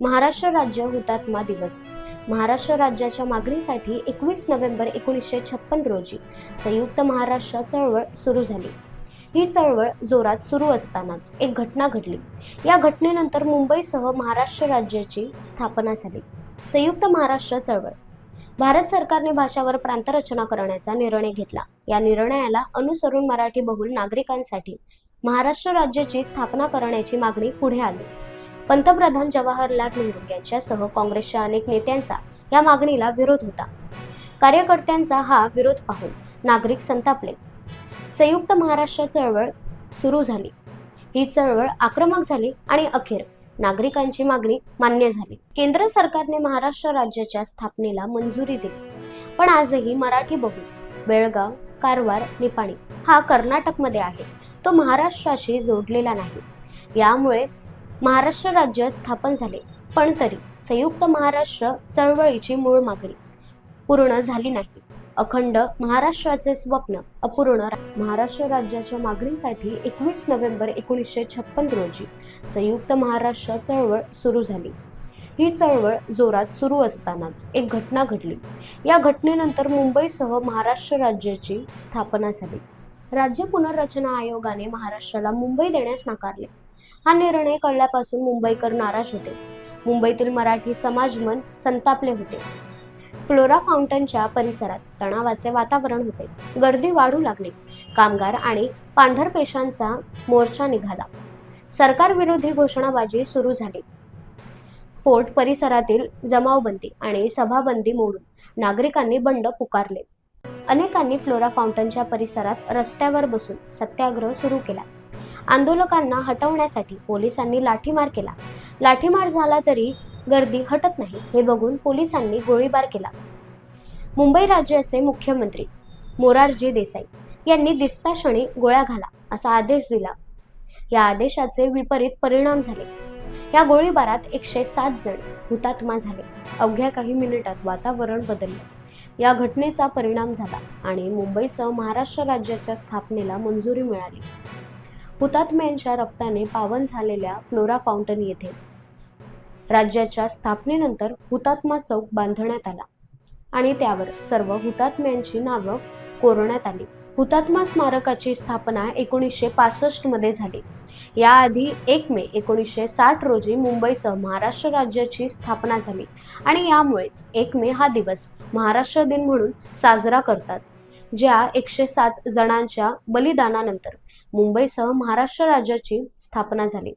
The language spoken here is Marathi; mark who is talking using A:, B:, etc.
A: महाराष्ट्र राज्य हुतात्मा दिवस. महाराष्ट्र राज्याच्या मागणीसाठी एकवीस नोव्हेंबर एकोणीसशे छप्पन रोजी संयुक्त महाराष्ट्र चळवळ सुरू झाली. ही चळवळ जोरात सुरू असतानाच एक घटना घडली. या घटनेनंतर मुंबईसह महाराष्ट्र राज्याची स्थापना झाली. संयुक्त महाराष्ट्र चळवळ. भारत सरकारने भाषावर प्रांतरचना करण्याचा निर्णय घेतला. या निर्णयाला अनुसरून मराठी बहुल नागरिकांसाठी महाराष्ट्र राज्याची स्थापना करण्याची मागणी पुढे आली. पंतप्रधान जवाहरलाल नेहरू यांच्यासह काँग्रेसच्या अनेक नेत्यांचा या मागणीला विरोध होता. कार्यकर्त्यांचा हा विरोध पाहून नागरिक संतापले. संयुक्त महाराष्ट्र चळवळ सुरू झाली. ही चळवळ आक्रमक झाली आणि अखेर नागरिकांची मागणी मान्य झाली. केंद्र सरकारने महाराष्ट्र राज्याच्या स्थापनेला मंजुरी दिली. पण आजही मराठी बहुल बेळगाव कारवार निपाणी हा कर्नाटकमध्ये आहे. तो महाराष्ट्राशी जोडलेला नाही. यामुळे महाराष्ट्र राज्य स्थापन झाले. पण तरी संयुक्त महाराष्ट्र चळवळीची मूळ मागणी पूर्ण झाली नाही. अखंड महाराष्ट्राचे स्वप्न अपूर्ण महाराष्ट्र राज्याच्या मागणीसाठी एकवीस नोव्हेंबर एकोणीसशे छप्पन रोजी संयुक्त महाराष्ट्र चळवळ सुरू झाली. ही चळवळ जोरात सुरू असतानाच एक घटना घडली. या घटनेनंतर मुंबईसह महाराष्ट्र राज्याची स्थापना झाली. राज्य पुनर्रचना आयोगाने महाराष्ट्राला मुंबई देण्यास नाकारले. हा निर्णय कळल्यापासून मुंबईकर नाराज होते. मुंबईतील मराठी समाजमन संतापले होते. फ्लोरा फाउंटनच्या परिसरात तणावाचे वातावरण होते. गर्दी वाढू लागली. कामगार आणि पांढरपेशांचा मोर्चा निघाला. सरकारविरोधी घोषणाबाजी सुरू झाली. फोर्ट परिसरातील जमावबंदी आणि सभाबंदी मोडून नागरिकांनी बंड पुकारले. अनेकांनी फ्लोरा फाउंटनच्या परिसरात रस्त्यावर बसून सत्याग्रह सुरू केला. आंदोलकांना हटवण्यासाठी पोलिसांनी लाठीमार केला. लाठीमार झाला तरी गर्दी हटत नाही हे बघून पोलिसांनी गोळीबार केला. मुंबई राज्याचे मुख्यमंत्री मोरारजी देसाई यांनी दिसता क्षणी गोळ्या घाला असा आदेश दिला. या आदेशाचे विपरीत परिणाम झाले. या गोळीबारात एकशे सात जण हुतात्मा झाले. अवघ्या काही मिनिटात वातावरण बदलले. या घटनेचा परिणाम झाला आणि मुंबईसह महाराष्ट्र राज्याच्या स्थापनेला मंजुरी मिळाली. हुतात्म्यांच्या रक्ताने पावन झालेल्या फ्लोरा फाउंटन येथे राज्याच्या स्थापनेनंतर हुतात्मा चौक बांधण्यात आला आणि त्यावर सर्व हुतात्म्यांची नावं कोरण्यात आली. हुतात्मा स्मारकाची स्थापना एकोणीसशे पासष्टमध्ये झाली. याआधी एक मे एकोणीसशे साठ रोजी मुंबईसह महाराष्ट्र राज्याची स्थापना झाली आणि यामुळेच एक मे हा दिवस महाराष्ट्र दिन म्हणून साजरा करतात. ज्या एकशे सात जणांच्या बलिदानानंतर मुंबईसह महाराष्ट्र राज्याची स्थापना झाली.